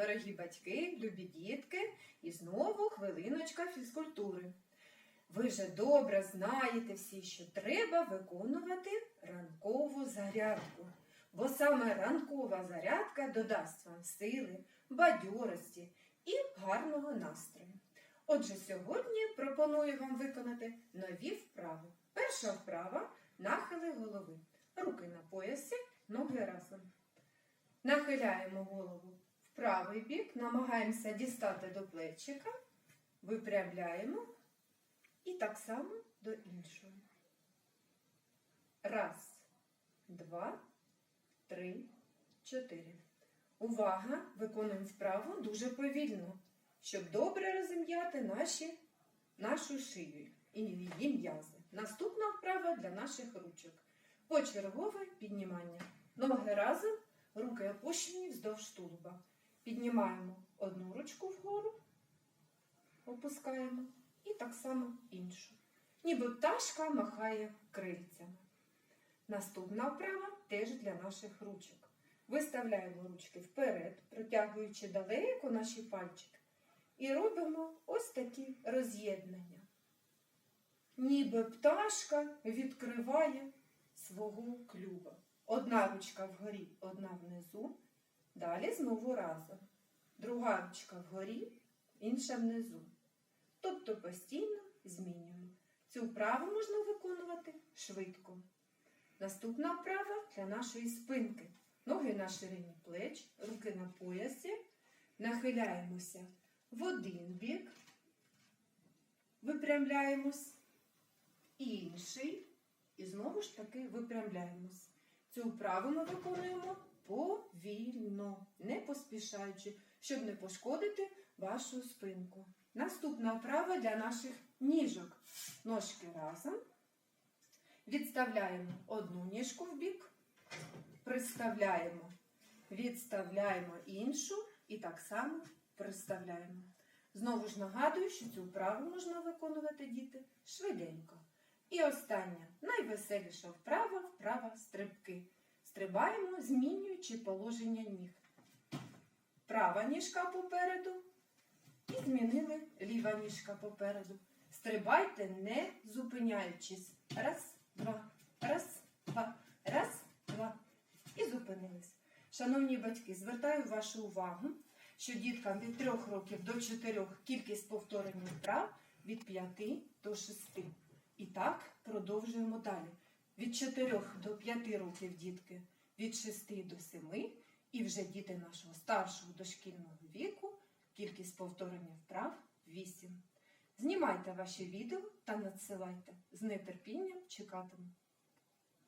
дорогі батьки, любі дітки, і знову хвилиночка фізкультури. Ви вже добре знаєте всі, що треба виконувати ранкову зарядку, бо саме ранкова зарядка додасть вам сили, бадьорості і гарного настрою. Отже, сьогодні пропоную вам виконати нові вправи. Перша вправа нахили голови. Руки на поясі, ноги разом. Нахиляємо голову правий бік, намагаємося дістати до плечика, випрямляємо і так само до іншого. Раз, два, три, чотири. Увага! Виконуємо вправу дуже повільно, щоб добре розім'яти наші, нашу шию і її м'язи. Наступна вправа для наших ручок. Почергове піднімання. Ноги разом, руки опущені вздовж тулуба. Піднімаємо одну ручку вгору, опускаємо і так само іншу. Ніби пташка махає крильцями. Наступна вправа теж для наших ручок. Виставляємо ручки вперед, протягуючи далеко наші пальчики. І робимо ось такі роз'єднання. Ніби пташка відкриває свого клюва. Одна ручка вгорі, одна внизу. Далі знову разом. Друга ручка вгорі, інша внизу. Тобто постійно змінюємо. Цю вправу можна виконувати швидко. Наступна вправа для нашої спинки. Ноги на ширині плеч, руки на поясі. Нахиляємося в один бік, випрямляємось, інший. І знову ж таки випрямляємось. Цю вправу ми виконуємо повільно, не поспішаючи, щоб не пошкодити вашу спинку. Наступна вправа для наших ніжок. Ножки разом. Відставляємо одну ніжку в бік, приставляємо, відставляємо іншу і так само приставляємо. Знову ж нагадую, що цю вправу можна виконувати діти швиденько. І остання, найвеселіша вправа вправа стрибки. Стрибаємо, змінюючи положення ніг. Права ніжка попереду і змінили ліва ніжка попереду. Стрибайте, не зупиняючись. Раз, два, раз, два, раз, два. І зупинились. Шановні батьки, звертаю вашу увагу, що діткам від 3 років до 4 кількість повторень вправ від 5 до 6. І так продовжуємо далі. Від 4 до 5 років дітки, від 6 до 7 і вже діти нашого старшого дошкільного віку, кількість повторення вправ 8. Знімайте ваші відео та надсилайте. З нетерпінням чекатиму.